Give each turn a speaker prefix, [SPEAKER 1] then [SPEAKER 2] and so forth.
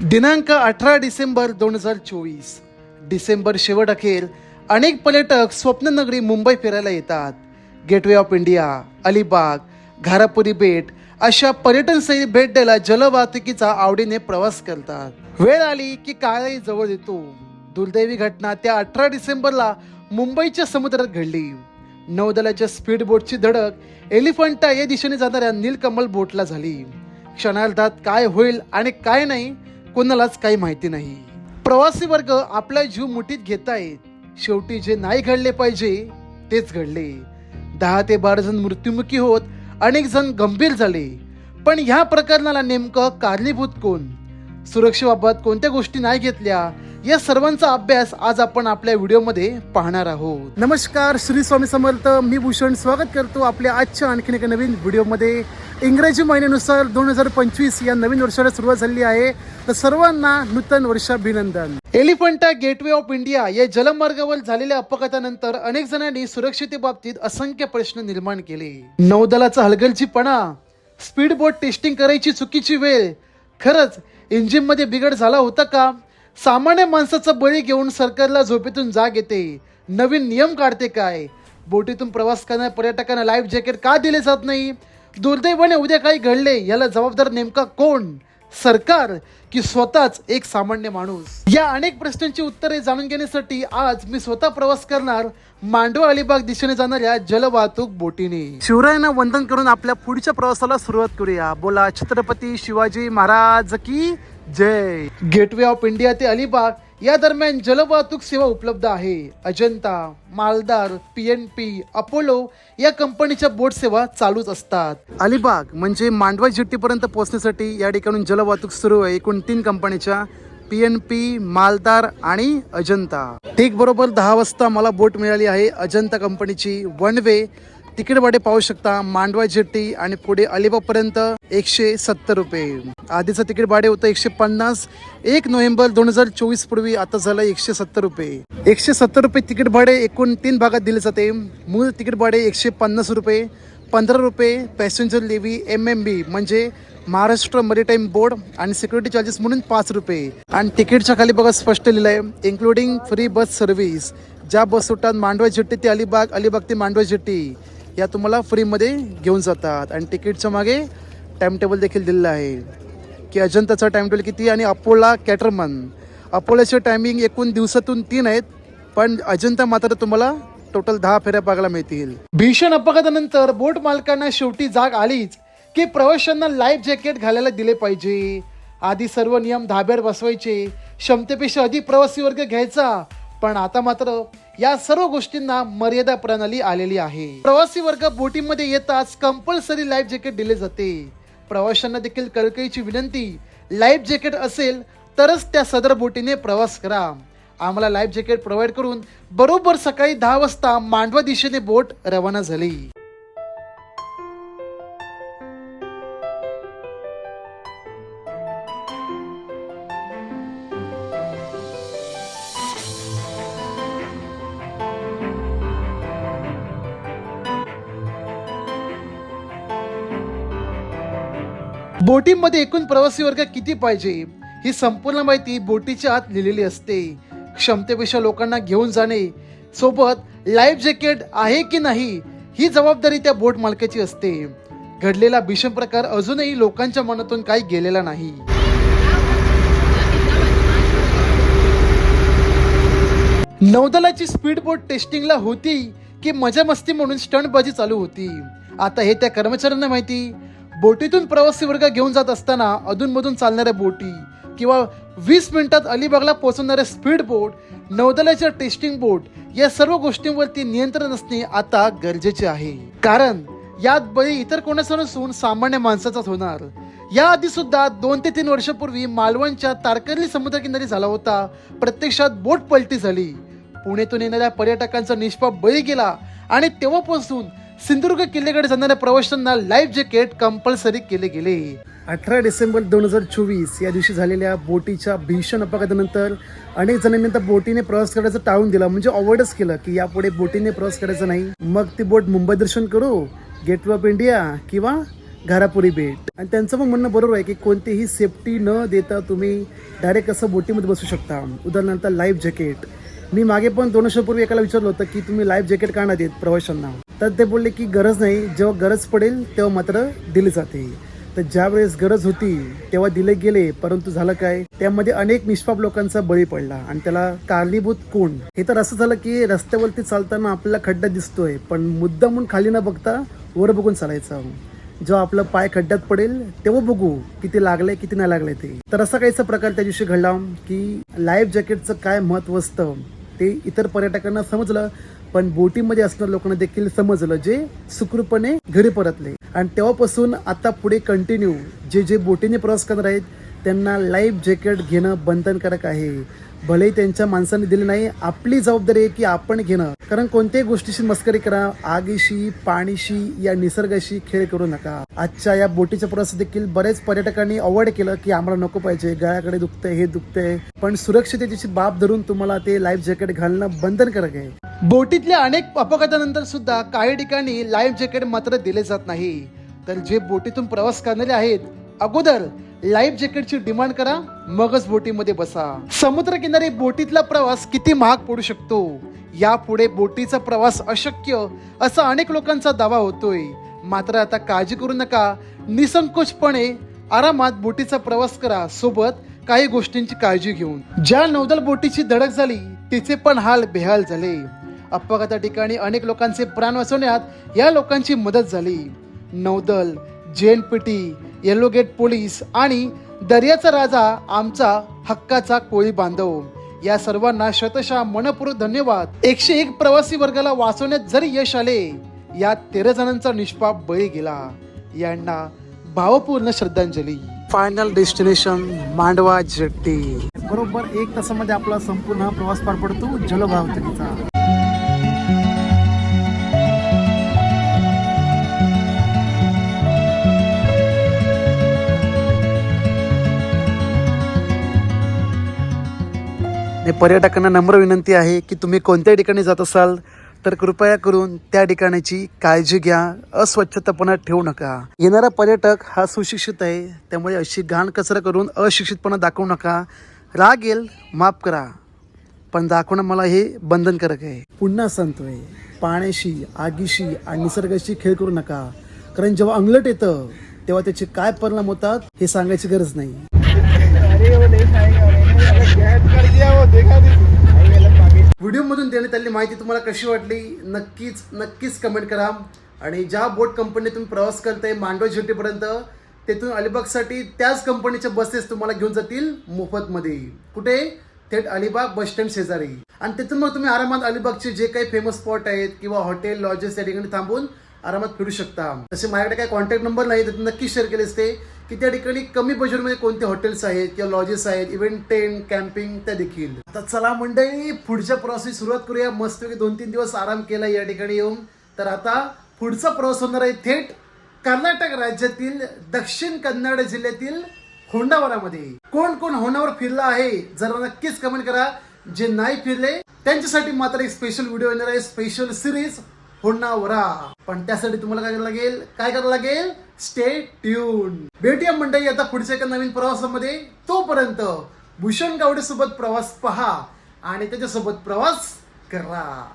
[SPEAKER 1] दिनांक अठरा डिसेंबर दोन हजार चोवीस. डिसेंबर शेवट अखेर अनेक पर्यटक स्वप्ननगरी मुंबई फिरायला येतात. Gateway of India Alibag Gharapuri बेट अशा पर्यटन स्थळी भेट द्यायला जलवाहतुकीचा आवडीने प्रवास करतात. वेळ आली की काळही जवळ येतो. दुर्दैवी घटना त्या अठरा डिसेंबरला मुंबईच्या समुद्रात घडली. नौदलाच्या स्पीड बोटची धडक एलिफंटा या दिशेने जाणाऱ्या नीलकमल बोटला झाली. क्षणार्धात काय होईल आणि काय नाही कोणालाच काही माहिती नाही. प्रवासी वर्ग आपला जीव मुठीत घेतायत. शेवटी जे नाही घडले पाहिजे तेच घडले. दहा ते बारा जण मृत्युमुखी होत अनेक जण गंभीर झाले. पण ह्या प्रकरणाला नेमकं कारणीभूत कोण? सुरक्षेबाबत कोणत्या गोष्टी नाही घेतल्या? या सर्वांचा अभ्यास आज आपण आपल्या व्हिडिओमध्ये पाहणार आहोत. नमस्कार श्री स्वामी समर्थ. मी भूषण स्वागत करतो आपल्या आजच्या आणखीन एका नवीन व्हिडिओमध्ये. इंग्रजी महिन्यानुसार दोन हजार पंचवीस या नवीन वर्षाला सुरुवात झाली आहे. तर सर्वांना नूतन वर्षाभिनंदन. एलिफंटा गेटवे ऑफ इंडिया या जलमार्गावर झालेल्या अपघातानंतर अनेक जणांनी सुरक्षितेबाबतीत असंख्य प्रश्न निर्माण केले. नौदलाचा हलगर्जीपणा स्पीड बोट टेस्टिंग करायची चुकीची वेळ खरंच इंजिनमध्ये बिघड झाला होता का? सामान्य माणसाचा बळी घेऊन सरकारला झोपेतून जाग येते. नवीन नियम काढते काय? बोटीतून प्रवास करणाऱ्या पर्यटकांना लाईफ जॅकेट का दिले जात नाही? दुर्दैवाने उद्या काही घडले? याला जबाबदार नेमका कोण? सरकार की स्वतःच एक सामान्य माणूस? या अनेक प्रश्नांची उत्तरे जाणून घेण्यासाठी आज मी स्वतः प्रवास करणार मांडवा अलिबाग दिशेने जाणाऱ्या जलवाहतूक बोटीने. शिवरायांना वंदन करून आपल्या पुढच्या प्रवासाला सुरुवात करूया. बोला छत्रपती शिवाजी महाराज की जय. गेटवे ऑफ इंडिया ते अलिबाग या दरम्यान जलवाहतूक सेवा उपलब्ध आहे. अजंता मालदार पी एन पी अपोलो या कंपनीच्या बोट सेवा चालूच असतात. अलिबाग म्हणजे मांडवा जिट्टीपर्यंत पोहोचण्यासाठी या ठिकाणून जलवाहतूक सुरू आहे एकूण तीन कंपनीच्या पी एन पी मालदार आणि अजंता. ठीक बरोबर दहा वाजता मला बोट मिळाली आहे. अजंता कंपनीची वन वे तिकीट भाडे पाहू शकता मांडवा जेट्टी आणि पुढे अलिबागपर्यंत एकशे सत्तर रुपये. आधीचं तिकीट भाडे होतं एकशे पन्नास. एक नोव्हेंबर दोन हजार चोवीस पूर्वी आता झालं एकशे सत्तर रुपये. एकशे सत्तर रुपये तिकीट भाडे एकूण तीन भागात दिले जाते. मूळ तिकीट भाडे एकशे पन्नास रुपये. पंधरा रुपये passenger levy M M B म्हणजे महाराष्ट्र मरीटाईम बोर्ड आणि सिक्युरिटी चार्जेस म्हणून पाच रुपये. आणि तिकीटच्या खाली बघा स्पष्ट लिहिलं आहे इन्क्लुडिंग फ्री बस सर्व्हिस ज्या बस सुटतात मांडवा झिट्टी ते अलिबाग अलिबाग ते मांडवा झिट्टी या तुम्हाला फ्रीमध्ये घेऊन जातात. आणि तिकीटच्या मागे टाईम टेबल देखील दिलेलं आहे. की अजंताचा टाइम टेबल किती आणि अपोला कॅटरमन. अपोलाचे टायमिंग एकूण दिवसातून तीन आहेत पण अजंता मात्र तुम्हाला टोटल दहा फेऱ्या बघायला मिळतील. भीषण अपघातानंतर बोट मालकांना शेवटी जाग आलीच की प्रवाशांना लाईफ जॅकेट घालायला दिले पाहिजे. आधी सर्व नियम धाब्यावर बसवायचे क्षमतेपेक्षा अधिक प्रवासी वर्ग घ्यायचा पण आता मात्र या सर्व गोष्टींना मर्यादा प्रणाली आलेली आहे. प्रवासी वर्ग बोटीमध्ये येताच कंपल्सरी लाईफ जॅकेट दिले जाते. प्रवाशांना देखील कळकळीची विनंती. लाईफ जॅकेट असेल तरच त्या सदर बोटीने प्रवास करा. आम्हाला लाईफ जॅकेट प्रोव्हाइड करून बरोबर सकाळी दहा वाजता मांडवा दिशेने बोट रवाना झाली. बोटीमध्ये एकूण प्रवासी वर्ग किती पाहिजे? ही संपूर्ण माहिती बोटीच्या आत लिहिलेली असते. क्षमतेपेक्षा लोकांना घेऊन जाणे सोबत लाईफ जॅकेट आहे की नाही ही जबाबदारी त्या बोट मालकाची असते. घडलेला भीषण प्रकार अजूनही लोकांच्या मनातून काही गेलेला नाही. नौदलाची स्पीड बोट टेस्टिंगला होती की मजा मस्ती म्हणून स्टंटबाजी चालू होती. आता हे त्या कर्मचाऱ्यांना माहिती. बोटीतून प्रवासी वर्ग घेऊन जात असताना अधूनमधून चालणाऱ्या बोटी किंवा वीस मिनिटात अलिबागला पोहोचवणाऱ्या स्पीड बोट नौदलाच्या टेस्टिंग बोट या सर्व गोष्टींवरती नियंत्रण असणे आता गरजेचे आहे. कारण यात बळी इतर कोणाचा नसून सामान्य माणसाचाच होणार. याआधी सुद्धा दोन ते तीन वर्षापूर्वी मालवणच्या तारकर्ली समुद्रकिनारी झाला होता. प्रत्यक्षात बोट पलटी झाली. पुण्यातून येणाऱ्या पर्यटकांचा निष्पाप बळी गेला आणि तेव्हापासून सिंधुदुर्ग किल्ल्याकडे जाणाऱ्या प्रवाशांना लाईफ जॅकेट कंपल्सरी केले गेले. अठरा डिसेंबर दोन हजार चोवीस या दिवशी झालेल्या बोटीच्या भीषण अपघातानंतर अनेक जणांनी त्या बोटीने प्रवास करायचं टाळून दिला. म्हणजे अवॉइडच केलं की यापुढे बोटीने प्रवास करायचा नाही. मग ती बोट मुंबई दर्शन करू गेटवे ऑफ इंडिया किंवा घारापुरी बेट. आणि त्यांचं पण म्हणणं बरोबर आहे की कोणतीही सेफ्टी न देता तुम्ही डायरेक्ट असं बोटीमध्ये बसू शकता. उदाहरणार्थ लाईफ जॅकेट मी मागे पण दोन वर्षापूर्वी एकाला विचारलं होतं की तुम्ही लाईफ जॅकेट का नाही देत प्रवाशांना? तर ते बोलले की गरज नाही जेव्हा गरज पडेल तेव्हा मात्र दिली जाते. तर ज्या वेळेस गरज होती तेव्हा दिले गेले परंतु झालं काय? त्यामध्ये अनेक निष्पाप लोकांचा बळी पडला आणि त्याला कारणीभूत कोण? हे तर असं झालं की रस्त्यावरती चालताना आपल्याला खड्डा दिसतोय पण मुद्दा म्हणून खाली न बघता वर बघून चालायचं. जेव्हा आपलं पाय खड्ड्यात पडेल तेव्हा बघू किती लागलंय किती नाही लागलंय ते. तर असा काहीचा प्रकार त्या दिवशी घडला की लाईफ जॅकेटचं काय महत्त्व असतं? ते इतर पर्यटकांना समजलं पण बोटीमध्ये असणाऱ्या लोकांना देखील समजलं जे सुखरूपणे घरी परतले. आणि तेव्हापासून आता पुढे कंटिन्यू जे जे बोटीने प्रवास करणार आहेत त्यांना लाईफ जॅकेट घेणं बंधनकारक आहे. भलेही त्यांच्या माणसाने दिले नाही आपली जबाबदारी आहे की आपण घेणं. कारण कोणत्याही गोष्टीशी मस्करी करा आगीशी पाणीशी या निसर्गाशी खेळ करू नका. आजच्या या बोटीच्या प्रवासात देखील बरेच पर्यटकांनी अवॉइड केलं की आम्हाला नको पाहिजे गळ्याकडे दुखतंय हे दुखतंय. पण सुरक्षिततेची बाब धरून तुम्हाला ते लाईफ जॅकेट घालणं बंधनकारक आहे बोटीतल्या अनेक अपघातानंतर सुद्धा काही ठिकाणी लाईफ जॅकेट मात्र दिले जात नाही. तर जे बोटीतून प्रवास करणारे आहेत अगोदर लाईफ जॅकेटची डिमांड करा मगच बोटीमध्ये बसा. समुद्रकिनारी बोटीतला प्रवास किती महाग पडू शकतो? यापुढे बोटीचा प्रवास अशक्य असा अनेक लोकांचा दावा होतोय. मात्र आता काळजी करू नका. निसंकोचपणे आरामात बोटीचा प्रवास करा. सोबत काही गोष्टींची काळजी घेऊन. ज्या नौदल बोटीची धडक झाली तिचे पण हाल बेहाल झाले. अपघाता ठिकाणी अनेक लोकांचे प्राण वाचवण्यात या लोकांची मदत झाली. नौदल जेएनपीटी येलो गेट पोलीस आणि दर्याचा राजा आमचा हक्काचा कोळी बांधव. या सर्वांना शतशः मनपूर्वक धन्यवाद. एकशे एक प्रवासी वर्गाला वाचवण्यात जरी यश आले यात तेरा जणांचा निष्पाप बळी गेला. यांना भावपूर्ण श्रद्धांजली. Final destination Mandwa jetty. बरोबर एक तासामध्ये आपला संपूर्ण हा प्रवास पार पडतो. जलवाहतुकीचा आणि पर्यटकांना नम्र विनंती आहे की तुम्ही कोणत्याही ठिकाणी जात असाल तर कृपया करून त्या ठिकाणाची काळजी घ्या. अस्वच्छतापणा ठेवू नका. येणारा पर्यटक हा सुशिक्षित आहे त्यामुळे अशी घाण कचरा करून अशिक्षितपणा दाखवू नका. राग येईल माफ करा. पण दाखवणं मला हे बंधनकारक आहे. पुन्हा सांगतोय पाण्याशी आगीशी आणि निसर्गाशी खेळ करू नका. कारण जेव्हा अंगलट येतं तेव्हा त्याचे काय परिणाम होतात हे सांगायची गरज नाही. व्हिडिओ मधून देण्यात आलेली माहिती तुम्हाला कशी वाटली नक्कीच नक्कीच कमेंट करा. आणि ज्या बोट कंपनीत तुम्ही प्रवास करताय मांडवा जेटीपर्यंत तेथून अलिबागसाठी त्याच कंपनीच्या बसेस तुम्हाला घेऊन जातील मोफतमध्ये. कुठे? थेट अलिबाग बस स्टँड शेजारी. आणि तिथून मग तुम्ही आरामात अलिबागचे जे काही फेमस स्पॉट आहेत किंवा हॉटेल लॉजेस या ठिकाणी थांबून आरामात फिरू शकता. तसे माझ्याकडे काही कॉन्टॅक्ट नंबर नाही तर नक्की शेअर केले असते की त्या ठिकाणी कमी बजेटमध्ये कोणते हॉटेल्स आहेत किंवा लॉजेस आहेत इव्हेंट टेंट कॅम्पिंग त्या देखील. आता चला मंडळी पुढच्या प्रवासाची सुरुवात करूया. मस्तपैकी दोन तीन दिवस आराम केला या ठिकाणी येऊन. तर आता पुढचा प्रवास होणार आहे थेट कर्नाटक राज्यातील दक्षिण कन्नड जिल्ह्यातील होंडावरामध्ये कोण कोण होंडावर फिरला आहे जरा नक्कीच कमेंट करा. जे नाही फिरले त्यांच्यासाठी मात्र एक स्पेशल व्हिडिओ येणार आहे स्पेशल सिरीज होंडावरा पण त्यासाठी तुम्हाला काय करावं लागेल? काय करावं लागेल? स्टे ट्यून भेटूया मंडळी आता पुढच्या एका नवीन प्रवासामध्ये. तोपर्यंत भूषण गावडे सोबत प्रवास पहा आणि त्याच्यासोबत प्रवास करा.